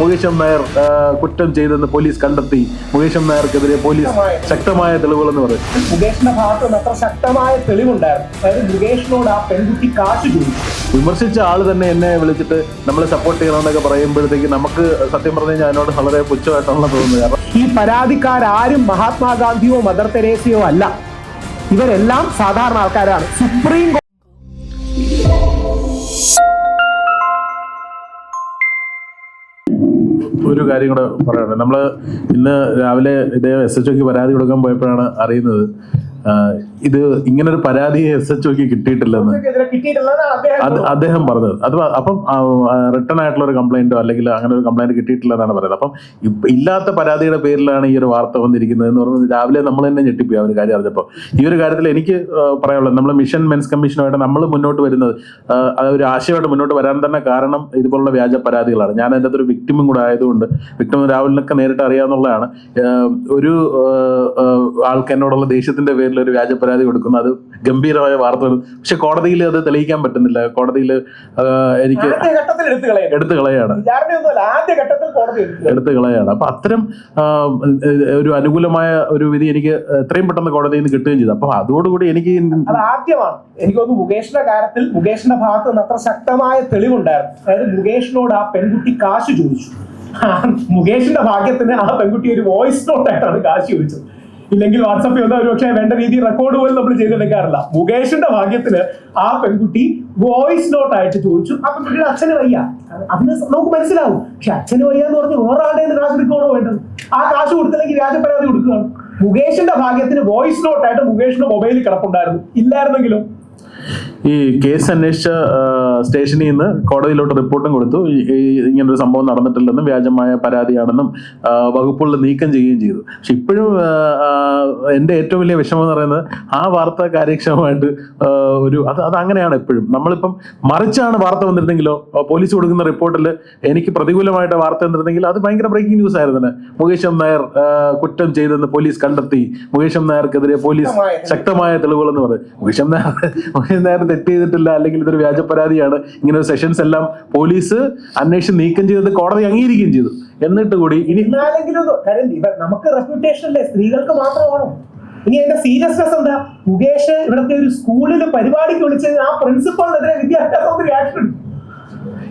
Mukesh M Nair കുറ്റം ചെയ്തെന്ന് police കണ്ടെത്തി. മുകേഷ് എം നായർക്കെതിരെ പോലീസ് ശക്തമായ തെളിവുകൾ എന്ന് പറയും. മുകേഷിന്റെ ഭാഗത്ത് നിന്ന് അത്ര ശക്തമായ തെളിവുണ്ടായിരുന്നു. അതായത് മുകേഷിനോട് ആ പെൺകുട്ടി കാശ് ചോദിച്ചു. വിമർശിച്ച ആൾ തന്നെ എന്നെ വിളിച്ചിട്ട് നമ്മളെ സപ്പോർട്ട് ചെയ്യണമെന്നൊക്കെ പറയുമ്പോഴത്തേക്ക് നമുക്ക് സത്യം പറഞ്ഞു കഴിഞ്ഞാൽ അതിനോട് വളരെ പുച്ഛമായിട്ടാണ് തോന്നുന്നത്. കാരണം ഈ പരാതിക്കാരും മഹാത്മാഗാന്ധിയോ മദർ തെരേസയോ അല്ല. ഇവരെല്ലാം സാധാരണ ആൾക്കാരാണ്. സുപ്രീം ഒരു കാര്യം കൂടെ പറയണം. നമ്മൾ ഇന്ന് രാവിലെ ഇതേ എസ് എച്ച് ഒക്ക് പരാതി കൊടുക്കാൻ പോയപ്പോഴാണ് അറിയുന്നത്. ഇത് ഇങ്ങനൊരു പരാതി എസ് എച്ച് ഒക്ക് കിട്ടിയിട്ടില്ലെന്ന്. അത് അദ്ദേഹം പറഞ്ഞത്. അത് അപ്പം റിട്ടേൺ ആയിട്ടുള്ള ഒരു കംപ്ലൈന്റോ അല്ലെങ്കിൽ അങ്ങനെ ഒരു കംപ്ലൈന്റ് കിട്ടിയിട്ടില്ലെന്നാണ് പറയുന്നത്. അപ്പം ഇല്ലാത്ത പരാതിയുടെ പേരിലാണ് ഈ ഒരു വാർത്ത വന്നിരിക്കുന്നത് എന്ന് പറയുന്നത് രാവിലെ നമ്മൾ തന്നെ ഞെട്ടിപ്പോയി ആ ഒരു കാര്യം അറിഞ്ഞപ്പോൾ. ഈ ഒരു കാര്യത്തിൽ എനിക്ക് പറയാനുള്ളത് നമ്മൾ മിഷൻ മെൻസ് കമ്മീഷനുമായിട്ട് നമ്മൾ മുന്നോട്ട് വരുന്നത് ഒരു ആശയമായിട്ട് മുന്നോട്ട് വരാൻ തന്നെ കാരണം ഇതുപോലുള്ള വ്യാജ പരാതികളാണ്. ഞാൻ അതിന്റെ ഒരു വിക്ടിമും കൂടെ ആയതുകൊണ്ട് വിക്ടിം രാഹുലിനൊക്കെ നേരിട്ട് അറിയാവുന്നതാണ്. ഒരു ആൾക്ക് എന്നോടുള്ള ദേഷ്യത്തിന്റെ പേരിൽ ഒരു വ്യാജ പരാതി കൊടുക്കുന്നു. അത് ഗംഭീരമായ വാർത്ത. പക്ഷെ കോടതിയിൽ അത് തെളിയിക്കാൻ പറ്റുന്നില്ല. കോടതിയിൽ എനിക്ക് എടുത്തു കളയാണ്. എടുത്തു കളയും. എടുത്തു കളയാണ്. അപ്പൊ അത്തരം ഒരു അനുകൂലമായ ഒരു വിധി എനിക്ക് എത്രയും പെട്ടെന്ന് കോടതിയിൽ നിന്ന് കിട്ടുകയും ചെയ്തു. അപ്പൊ അതോടുകൂടി എനിക്ക് ആദ്യമാണ്. എനിക്ക് തോന്നുന്നു മുകേഷിന്റെ കാര്യത്തിൽ മുകേഷിന്റെ ഭാഗത്ത് നിന്ന് അത്ര ശക്തമായ തെളിവുണ്ടായിരുന്നു. അതായത് മുകേഷിനോട് ആ പെൺകുട്ടി കാശ് ചോദിച്ചു. മുകേഷിന്റെ ഭാഗ്യത്തിന് ആ പെൺകുട്ടി ഒരു വോയിസ് നോട്ടായിട്ടാണ് കാശ് ചോദിച്ചത്. ഇല്ലെങ്കിൽ വാട്സപ്പ് വന്ന ഒരു പക്ഷേ വേണ്ട രീതിയിൽ റെക്കോർഡ് പോലും നമ്മൾ ചെയ്തെടുക്കാറില്ല. മുകേഷിന്റെ ഭാഗ്യത്തിൽ ആ പെൺകുട്ടി വോയിസ് നോട്ട് ആയിട്ട് ചോദിച്ചു. ആ പെൺകുട്ടിയുടെ അച്ഛന് വയ്യ. അതിന് നമുക്ക് മനസ്സിലാവും. പക്ഷെ അച്ഛന് വയ്യ എന്ന് പറഞ്ഞ് വേറെ ആളുടെ കയ്യിൽ നിന്ന് കാശ് എടുക്കണോ വേണ്ടത്? ആ കാശ് കൊടുത്തില്ലെങ്കിൽ വ്യാജ പരാതി കൊടുക്കുകയാണ്. മുകേഷിന്റെ ഭാഗ്യത്തിന് വോയിസ് നോട്ട് ആയിട്ട് മുകേഷിന്റെ മൊബൈലിൽ കിടപ്പുണ്ടായിരുന്നു. ഇല്ലായിരുന്നെങ്കിലും. ഈ കേസ് അന്വേഷിച്ച സ്റ്റേഷനിൽ നിന്ന് കോടതിയിലോട്ട് റിപ്പോർട്ടും കൊടുത്തു. ഇങ്ങനൊരു സംഭവം നടന്നിട്ടില്ലെന്നും വ്യാജമായ പരാതിയാണെന്നും വകുപ്പുകളിൽ നീക്കം ചെയ്യുകയും ചെയ്തു. പക്ഷെ ഇപ്പോഴും എന്റെ ഏറ്റവും വലിയ വിഷമം എന്ന് പറയുന്നത് ആ വാർത്ത കാര്യക്ഷമമായിട്ട് ഒരു അത് അത് അങ്ങനെയാണ് എപ്പോഴും. നമ്മളിപ്പം മറിച്ചാണ് വാർത്ത വന്നിരുന്നെങ്കിലോ പോലീസ് കൊടുക്കുന്ന റിപ്പോർട്ടിൽ എനിക്ക് പ്രതികൂലമായിട്ട് വാർത്ത വന്നിരുന്നെങ്കിൽ അത് ഭയങ്കര ബ്രേക്കിംഗ് ന്യൂസ് ആയിരുന്നു എം നായർ കുറ്റം ചെയ്തെന്ന് പോലീസ് കണ്ടെത്തി. മുകേഷ് എം നായർക്കെതിരെ പോലീസ് ശക്തമായ തെളിവുകൾ. എന്ന് പറയും. മുകേഷ് എം നായർ മുകേഷ് നായർ തെറ്റ് ചെയ്തിട്ടില്ല അല്ലെങ്കിൽ ഇതൊരു വ്യാജ പരാതിയാണ്. ഇങ്ങനെ സെഷൻസ് എല്ലാം പോലീസ് അന്വേഷണം നീക്കം ചെയ്തത് കോടതി അംഗീകരിക്കുകയും ചെയ്തു. എന്നിട്ട് കൂടി ഇനി നമുക്ക് റെപ്യൂട്ടേഷൻ അല്ലേ? സ്ത്രീകൾക്ക് മാത്രമാണോ ഇനി എന്റെ സീരിയസ്നെസ് എന്താ? മുകേഷ് ഇവിടുത്തെ ഒരു സ്കൂളിൽ പരിപാടിക്ക് വിളിച്ചത് ആ പ്രിൻസിപ്പളിനെതിരെ വിദ്യാഭ്യാസം റിയാക്ഷൻ എടുക്കും.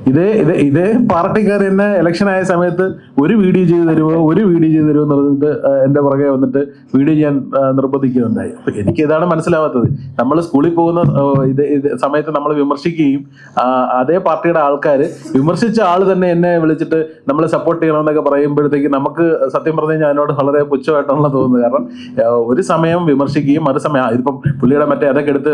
ഇതേ ഇതേ ഇതേ പാർട്ടിക്കാർ തന്നെ ഇലക്ഷൻ ആയ സമയത്ത് ഒരു വീഡിയോ ചെയ്തു തരുമോ? ഒരു വീഡിയോ ചെയ്തു തരുമോ എന്ന് പറഞ്ഞിട്ട് ആ, എന്റെ പുറകെ വന്നിട്ട് വീഡിയോ ചെയ്യാൻ നിർബന്ധിക്കുകയുണ്ടായി. അപ്പൊ എനിക്ക് ഇതാണ് മനസ്സിലാവാത്തത്. നമ്മൾ സ്കൂളിൽ പോകുന്ന ഇത് സമയത്ത് നമ്മൾ വിമർശിക്കുകയും അതേ പാർട്ടിയുടെ ആൾക്കാർ വിമർശിച്ച ആൾ തന്നെ എന്നെ വിളിച്ചിട്ട് നമ്മളെ സപ്പോർട്ട് ചെയ്യണമെന്നൊക്കെ പറയുമ്പോഴത്തേക്ക് നമുക്ക് സത്യം പറഞ്ഞു കഴിഞ്ഞാൽ അതിനോട് വളരെ പുച്ഛമായിട്ടാണല്ലോ തോന്നുന്നത്. കാരണം ഒരു സമയം വിമർശിക്കുകയും മറുസമയം സമയം ഇതിപ്പം പുള്ളിയുടെ മറ്റേ അതൊക്കെ എടുത്ത്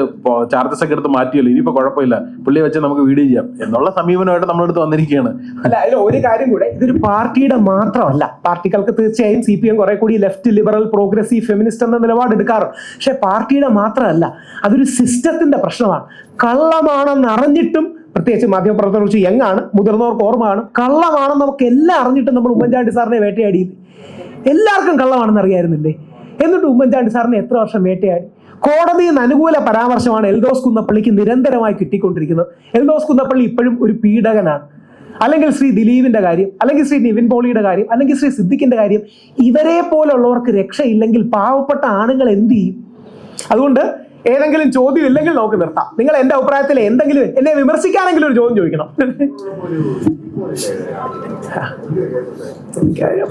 ചാർജസ് ഒക്കെ എടുത്ത് മാറ്റിയല്ലോ. ഇനിയിപ്പോൾ കുഴപ്പമില്ല. പുള്ളിയെ വെച്ച് നമുക്ക് വീഡിയോ ചെയ്യാം. എന്നുള്ള സമീപനമായിട്ട് നമ്മളെടുത്ത് വന്നിരിക്കുകയാണ്. അല്ല അതിൽ ഒരു കാര്യം കൂടെ ഇതൊരു പാർട്ടിയുടെ മാത്രമല്ല. പാർട്ടികൾക്ക് തീർച്ചയായും സി പി എം കുറെ കൂടി ലെഫ്റ്റ് ലിബറൽ പ്രോഗ്രസീവ് ഫെമിനിസ്റ്റ് എന്ന നിലപാട് എടുക്കാറുണ്ട്. പക്ഷെ പാർട്ടിയുടെ മാത്രമല്ല അതൊരു സിസ്റ്റത്തിന്റെ പ്രശ്നമാണ്. കള്ളമാണെന്ന് അറിഞ്ഞിട്ടും പ്രത്യേകിച്ച് മാധ്യമപ്രവർത്തകർ കുറിച്ച് യങ്ങാണ് മുതിർന്നവർക്ക് ഓർമ്മയാണ്. കള്ളമാണെന്ന് നമുക്ക് എല്ലാം അറിഞ്ഞിട്ടും നമ്മൾ ഉമ്മൻചാണ്ടി സാറിനെ വേട്ടയാടിയത് എല്ലാവർക്കും കള്ളമാണെന്ന് അറിയായിരുന്നില്ലേ? എന്നിട്ട് ഉമ്മൻചാണ്ടി സാറിനെ എത്ര വർഷം വേട്ടയാടി? കോടതിയിൽ നിന്ന് അനുകൂല പരാമർശമാണ് എൽദോസ് കുന്നപ്പള്ളിക്ക് നിരന്തരമായി കിട്ടിക്കൊണ്ടിരിക്കുന്നത്. എൽദോസ് കുന്നപ്പള്ളി ഇപ്പോഴും ഒരു പീഡകനാണ്. അല്ലെങ്കിൽ ശ്രീ ദിലീപിന്റെ കാര്യം അല്ലെങ്കിൽ ശ്രീ നിവിൻ പോളിയുടെ കാര്യം അല്ലെങ്കിൽ ശ്രീ സിദ്ദിഖിന്റെ കാര്യം ഇവരെ പോലുള്ളവർക്ക് രക്ഷയില്ലെങ്കിൽ പാവപ്പെട്ട ആണുങ്ങൾ എന്ത് ചെയ്യും? അതുകൊണ്ട് ഏതെങ്കിലും ചോദ്യം ഇല്ലെങ്കിൽ നമുക്ക് നിർത്താം. നിങ്ങൾ എന്റെ അഭിപ്രായത്തിൽ എന്തെങ്കിലും എന്നെ വിമർശിക്കാനെങ്കിലും ഒരു ചോദ്യം ചോദിക്കണം.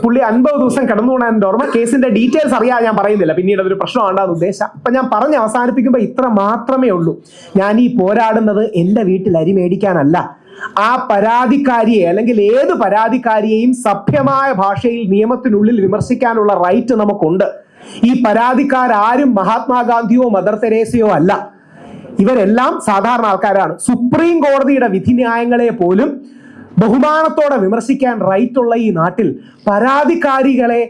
പുള്ളി അൻപത് ദിവസം കടന്നു പോണ എന്റെ ഓർമ്മ. കേസിന്റെ ഡീറ്റെയിൽസ് അറിയാതെ ഞാൻ പറയുന്നില്ല. പിന്നീട് അതൊരു പ്രശ്നമാണ്ടാന്ന് ഉദ്ദേശം അപ്പൊ ഞാൻ പറഞ്ഞ് അവസാനിപ്പിക്കുമ്പോൾ ഇത്ര മാത്രമേ ഉള്ളൂ. ഞാൻ ഈ പോരാടുന്നത് എന്റെ വീട്ടിൽ അരി മേടിക്കാനല്ല. ആ പരാതിക്കാരിയെ അല്ലെങ്കിൽ ഏത് പരാതിക്കാരിയെയും സഭ്യമായ ഭാഷയിൽ നിയമത്തിനുള്ളിൽ വിമർശിക്കാനുള്ള റൈറ്റ് നമുക്കുണ്ട്. ഈ പരാതിക്കാരും മഹാത്മാഗാന്ധിയോ മദർ തെരേസയോ അല്ല. ഇവരെല്ലാം സാധാരണ ആൾക്കാരാണ്. സുപ്രീം കോടതിയുടെ വിധി ന്യായങ്ങളെ പോലും ബഹുമാനത്തോടെ വിമർശിക്കാൻ റൈറ്റുള്ള ഈ നാട്ടിൽ പരാതിക്കാരികളെ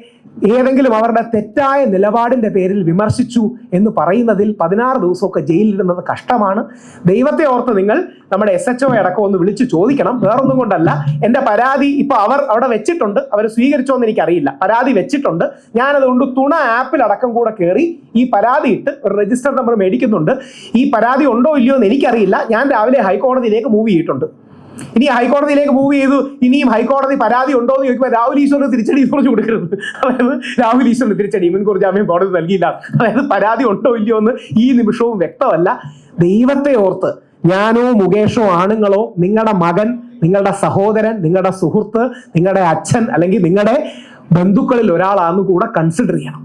ഏതെങ്കിലും അവരുടെ തെറ്റായ നിലപാടിന്റെ പേരിൽ വിമർശിച്ചു എന്ന് പറയുന്നതിൽ പതിനാറ് ദിവസമൊക്കെ ജയിലിലിടുന്നത് കഷ്ടമാണ്. ദൈവത്തെ ഓർത്ത് നിങ്ങൾ നമ്മുടെ എസ് എച്ച് ഒ അടക്കം ഒന്ന് വിളിച്ചു ചോദിക്കണം. വേറൊന്നും കൊണ്ടല്ല. എന്റെ പരാതി ഇപ്പൊ അവർ അവിടെ വെച്ചിട്ടുണ്ട്. അവർ സ്വീകരിച്ചോ എന്ന് എനിക്കറിയില്ല. പരാതി വെച്ചിട്ടുണ്ട്. ഞാനതുകൊണ്ട് തുണ ആപ്പിൽ അടക്കം കൂടെ കയറി ഈ പരാതി ഇട്ട് ഒരു രജിസ്റ്റർ നമ്പർ മേടിക്കുന്നുണ്ട്. ഈ പരാതി ഉണ്ടോ ഇല്ലയോ എന്ന് എനിക്കറിയില്ല. ഞാൻ രാവിലെ ഹൈക്കോടതിയിലേക്ക് മൂവ് ചെയ്തിട്ടുണ്ട്. ഇനി ഹൈക്കോടതിയിലേക്ക് മൂവ് ചെയ്തു. ഇനിയും ഹൈക്കോടതി പരാതി ഉണ്ടോ എന്ന് ചോദിക്കുമ്പോൾ രാഹുൽ ഈശ്വറിന് തിരിച്ചടി കുറച്ച് കൊടുക്കരുത്. അതായത് രാഹുൽ ഈശ്വറിന് തിരിച്ചടി മുൻകൂർ ജാമ്യം കോടതി നൽകിയില്ല. അതായത് പരാതി ഉണ്ടോ ഇല്ലയോ എന്ന് ഈ നിമിഷവും വ്യക്തമല്ല. ദൈവത്തെ ഓർത്ത് ഞാനോ മുകേഷോ ആണുങ്ങളോ നിങ്ങളുടെ മകൻ നിങ്ങളുടെ സഹോദരൻ നിങ്ങളുടെ സുഹൃത്ത് നിങ്ങളുടെ അച്ഛൻ അല്ലെങ്കിൽ നിങ്ങളുടെ ബന്ധുക്കളിൽ ഒരാളാണെന്ന് കൂടെ കൺസിഡർ ചെയ്യണം.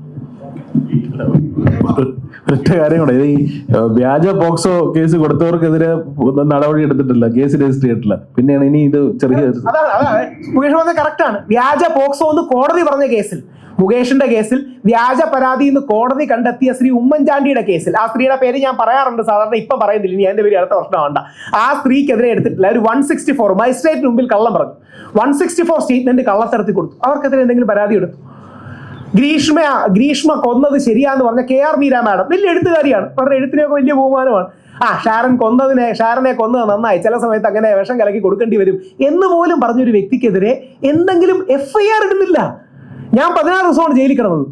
ഒറ്റ കാര്യം കൂടെ. ഈ വ്യാജ പോക്സോ കേസ് കൊടുത്തവർക്കെതിരെ നടപടി എടുത്തിട്ടില്ല. കേസ് രജിസ്റ്റർ ചെയ്തിട്ടില്ല. പിന്നെയാണ് ഇനി ഇത് ചെറിയ കറക്റ്റ് ആണ് വ്യാജ പോക്സോ എന്ന് കോടതി പറഞ്ഞ കേസിൽ മുകേഷിന്റെ കേസിൽ വ്യാജ പരാതി എന്ന് കോടതി കണ്ടെത്തിയ ശ്രീ ഉമ്മൻചാണ്ടിയുടെ കേസിൽ. ആ സ്ത്രീയുടെ പേര് ഞാൻ പറയാറുണ്ട്. സാധാരണ ഇപ്പം പറയുന്നില്ല. ഇനി എന്റെ പേര് അടുത്ത വേണ്ട ആ സ്ത്രീക്കെതിരെ എടുത്തിട്ടില്ല. ഒരു വൺ സിക്സ്റ്റി ഫോർ മജിസ്ട്രേറ്റിന് മുമ്പിൽ കള്ളം പറഞ്ഞു. വൺ സിക്സ്റ്റി ഫോർ സ്റ്റേറ്റ്മെന്റ് കള്ളത്തരത്തി കൊടുത്തു. അവർക്കെതിരെ എന്തെങ്കിലും പരാതി എടുത്തു. ഗ്രീഷ്മ ഗ്രീഷ്മ കൊന്നത് ശരിയാന്ന് പറഞ്ഞ കെ ആർ മീര മാഡം വലിയ എഴുത്തുകാരിയാണ്. അവരുടെ എഴുത്തിനൊക്കെ വലിയ ബഹുമാനമാണ്. ആ ഷാരൻ കൊന്നതിനെ ഷാരനെ കൊന്നത് നന്നായി. ചില സമയത്ത് അങ്ങനെ വിഷം കലക്കി കൊടുക്കേണ്ടി വരും എന്ന് പോലും പറഞ്ഞൊരു വ്യക്തിക്കെതിരെ എന്തെങ്കിലും എഫ് ഐ ആർ ഇടുന്നില്ല. ഞാൻ പതിനാറ് ദിവസമാണ് ജയിലിൽ കിടന്നത്.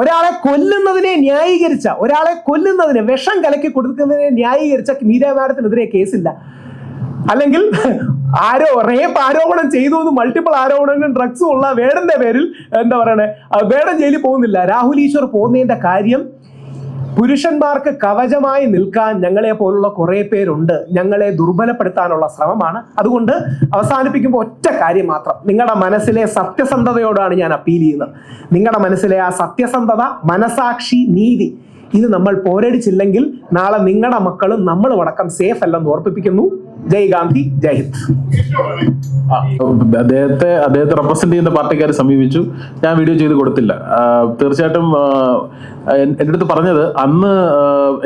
ഒരാളെ കൊല്ലുന്നതിനെ ന്യായീകരിച്ച ഒരാളെ കൊല്ലുന്നതിനെ വിഷം കലക്കി കൊടുക്കുന്നതിനെ ന്യായീകരിച്ച മീര മാഡത്തിനെതിരെ കേസില്ല. അല്ലെങ്കിൽ ആരോ റേപ്പ് ആരോപണം ചെയ്തു എന്ന് മൾട്ടിപ്പിൾ ആരോപണങ്ങളും ഡ്രഗ്സും ഉള്ള വേടന്റെ പേരിൽ എന്താ പറയണേ വേടൻ ജയിലിൽ പോകുന്നില്ല. രാഹുൽ ഈശ്വർ പോകുന്നതിന്റെ കാര്യം പുരുഷന്മാർക്ക് കവചമായി നിൽക്കാൻ ഞങ്ങളെ പോലുള്ള കുറെ പേരുണ്ട്. ഞങ്ങളെ ദുർബലപ്പെടുത്താനുള്ള ശ്രമമാണ്. അതുകൊണ്ട് അവസാനിപ്പിക്കുമ്പോൾ ഒറ്റ കാര്യം മാത്രം. നിങ്ങളുടെ മനസ്സിലെ സത്യസന്ധതയോടാണ് ഞാൻ അപ്പീൽ ചെയ്യുന്നത്. നിങ്ങളുടെ മനസ്സിലെ ആ സത്യസന്ധത മനസാക്ഷി നീതി ഇത് നമ്മൾ പോരടിച്ചില്ലെങ്കിൽ നാളെ നിങ്ങളുടെ മക്കളും നമ്മളും അടക്കം സേഫ് അല്ലെന്ന് ഓർപ്പിപ്പിക്കുന്നു. ജയ് ഗാന്ധി ജയ് ഹിന്ദ്. അദ്ദേഹത്തെ അദ്ദേഹത്തെ റെപ്രസെന്റ് ചെയ്യുന്ന പാർട്ടിക്കാർ സമീപിച്ചു. ഞാൻ വീഡിയോ ചെയ്ത് കൊടുത്തില്ല. തീർച്ചയായിട്ടും എന്റെ അടുത്ത് പറഞ്ഞത് അന്ന്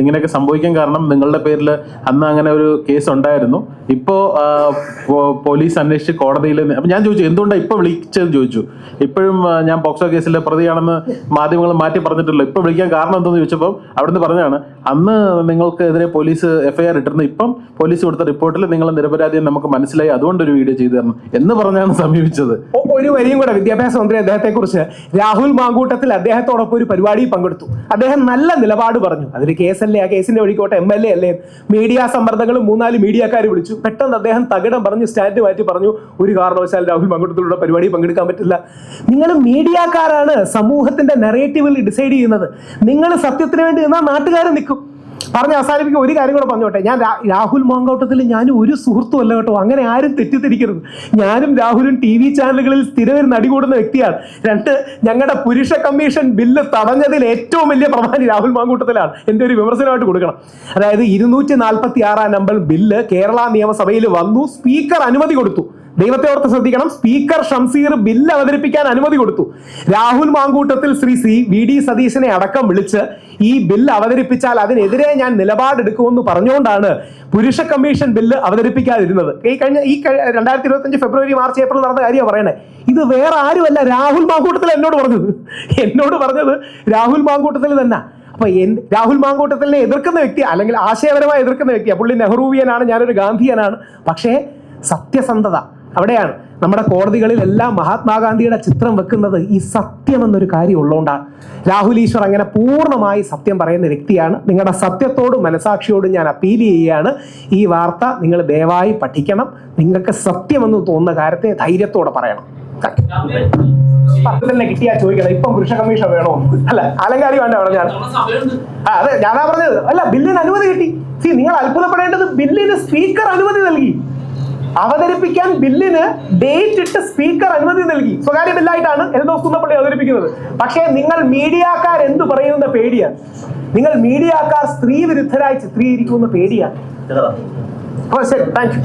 ഇങ്ങനെയൊക്കെ സംഭവിക്കാൻ കാരണം നിങ്ങളുടെ പേരിൽ അന്ന് അങ്ങനെ ഒരു കേസ് ഉണ്ടായിരുന്നു. ഇപ്പോ പോലീസ് അന്വേഷിച്ച് കോടതിയിൽ അപ്പൊ ഞാൻ ചോദിച്ചു എന്തുകൊണ്ടാണ് ഇപ്പൊ വിളിച്ചത് ചോദിച്ചു? ഇപ്പോഴും ഞാൻ പോക്സോ കേസിലെ പ്രതിയാണെന്ന് മാധ്യമങ്ങൾ മാറ്റി പറഞ്ഞിട്ടില്ല ഇപ്പൊ വിളിക്കാൻ കാരണം എന്തെന്ന് ചോദിച്ചപ്പോൾ അവിടുന്ന് പറഞ്ഞാണ് അന്ന് നിങ്ങൾക്കെതിരെ പോലീസ് എഫ്ഐആർ ഇട്ടിരുന്നു. ഇപ്പം പോലീസ് കൊടുത്ത റിപ്പോർട്ടിൽ നിങ്ങൾ നിരപരാധിയെന്ന് നമുക്ക് മനസ്സിലായി. അതുകൊണ്ട് ഒരു വീഡിയോ ചെയ്തു തരണം എന്ന് പറഞ്ഞാണ് സമീപിച്ചത്. ഒരു വരിയും കൂടെ വിദ്യാഭ്യാസ മന്ത്രി അദ്ദേഹത്തെ കുറിച്ച് രാഹുൽ മാങ്കൂട്ടത്തിൽ അദ്ദേഹത്തോടൊപ്പം ഒരു പരിപാടി പങ്കെടുത്തു. അദ്ദേഹം നല്ല നിലപാട് പറഞ്ഞു. അതിൽ കേസല്ലേ ആ കേസിന്റെ വഴിക്കോട്ടെ എം എൽ എ അല്ലേ? മീഡിയ സമ്മർദ്ദങ്ങളും മൂന്നാൽ മീഡിയക്കാർ വിളിച്ചു. പെട്ടെന്ന് അദ്ദേഹം തകിടം പറഞ്ഞ് സ്റ്റാൻഡ് മാറ്റി പറഞ്ഞു ഒരു കാരണവശാൽ രാഹുൽ മാങ്കൂട്ടത്തിലുള്ള പരിപാടി പങ്കെടുക്കാൻ പറ്റില്ല. നിങ്ങൾ മീഡിയക്കാരാണ് സമൂഹത്തിന്റെ നെറേറ്റീവിൽ ഡിസൈഡ് ചെയ്യുന്നത്. നിങ്ങൾ സത്യത്തിന് വേണ്ടി നിന്നാൽ നാട്ടുകാർ നിൽക്കും പറഞ്ഞ് അവസാനിപ്പിക്കുക. ഒരു കാര്യം കൂടെ പറഞ്ഞോട്ടെ. ഞാൻ രാഹുൽ മോങ്കോട്ടത്തിൽ ഞാനും ഒരു സുഹൃത്തും അല്ല കേട്ടോ. അങ്ങനെ ആരും തെറ്റിദ്ധരിക്കരുത്. ഞാനും രാഹുലും ടി വി ചാനലുകളിൽ സ്ഥിരം നടികൂടുന്ന വ്യക്തിയാണ്. രണ്ട് ഞങ്ങളുടെ പുരുഷ കമ്മീഷൻ ബില്ല് തടഞ്ഞതിൽ ഏറ്റവും വലിയ പ്രധാനി രാഹുൽ മാങ്കൂട്ടത്തിലാണ്. എന്റെ ഒരു വിമർശനമായിട്ട് കൊടുക്കണം. അതായത് ഇരുന്നൂറ്റി നാൽപ്പത്തി ആറാം നമ്പർ ബില്ല് കേരള നിയമസഭയിൽ വന്നു. സ്പീക്കർ അനുമതി കൊടുത്തു. ദൈവത്തെ ഓർത്ത് ശ്രദ്ധിക്കണം. സ്പീക്കർ ഷംസീർ ബില്ല് അവതരിപ്പിക്കാൻ അനുമതി കൊടുത്തു. Rahul Mankoottathil Shri C V D സതീശനെ അടക്കം വിളിച്ച് ഈ ബില്ല് അവതരിപ്പിച്ചാൽ അതിനെതിരെ ഞാൻ നിലപാടെടുക്കുമെന്ന് പറഞ്ഞുകൊണ്ടാണ് പുരുഷ കമ്മീഷൻ ബില്ല് അവതരിപ്പിക്കാതിരുന്നത്. ഈ കഴിഞ്ഞ ഈ രണ്ടായിരത്തി ഇരുപത്തഞ്ച് ഫെബ്രുവരി മാർച്ച് ഏപ്രിൽ നടന്ന കാര്യമാണ് പറയണേ. ഇത് വേറെ ആരുമല്ല രാഹുൽ മാങ്കൂട്ടത്തിൽ എന്നോട് പറഞ്ഞത്. എന്നോട് പറഞ്ഞത് രാഹുൽ മാങ്കൂട്ടത്തിൽ തന്നെ. അപ്പൊ എൻ രാഹുൽ മാങ്കൂട്ടത്തിനെ എതിർക്കുന്ന വ്യക്തി അല്ലെങ്കിൽ ആശയപരമായി എതിർക്കുന്ന വ്യക്തിയാണ് പുള്ളി നെഹ്റുവിയനാണ് ഞാനൊരു ഗാന്ധിയനാണ്. പക്ഷേ സത്യസന്ധത അവിടെയാണ് നമ്മുടെ കോടതികളിലെല്ലാം മഹാത്മാഗാന്ധിയുടെ ചിത്രം വെക്കുന്നത് ഈ സത്യം എന്നൊരു കാര്യം ഉള്ളതുകൊണ്ടാണ്. രാഹുൽ ഈശ്വർ അങ്ങനെ പൂർണമായി സത്യം പറയുന്ന വ്യക്തിയാണ്. നിങ്ങളുടെ സത്യത്തോടും മനസാക്ഷിയോടും ഞാൻ അപ്പീൽ ചെയ്യുകയാണ്. ഈ വാർത്ത നിങ്ങൾ ദയവായി പഠിക്കണം. നിങ്ങൾക്ക് സത്യമെന്ന് തോന്നുന്ന കാര്യത്തെ ധൈര്യത്തോടെ പറയണം. പത്രത്തിലെ കിട്ടിയാ ചോദിക്കണം. ഇപ്പം പുരുഷ കമ്മീഷൻ വേണോ? അല്ല അലങ്കാരി വേണ്ട അവിടെ ആ അതെ ഞാനാ പറഞ്ഞത്. അല്ല ബില്ലിന് അനുമതി കിട്ടി. നിങ്ങൾ അത്ഭുതപ്പെടേണ്ടത് ബില്ലിന് സ്പീക്കർ അനുമതി നൽകി. അവതരിപ്പിക്കാൻ ബില്ലിന് ഡേറ്റ് ഇട്ട് സ്പീക്കർ അനുമതി നൽകി. സ്വകാര്യ ബില്ലായിട്ടാണ് എൽദോസ് കുന്നപ്പള്ളി അവതരിപ്പിക്കുന്നത്. പക്ഷേ നിങ്ങൾ മീഡിയക്കാർ എന്ത് പറയുന്ന പേടിയാണ്? നിങ്ങൾ മീഡിയക്കാർ സ്ത്രീ വിരുദ്ധരായി ചിത്രീകരിക്കുന്ന പേടിയാണ്. ശരി താങ്ക് യു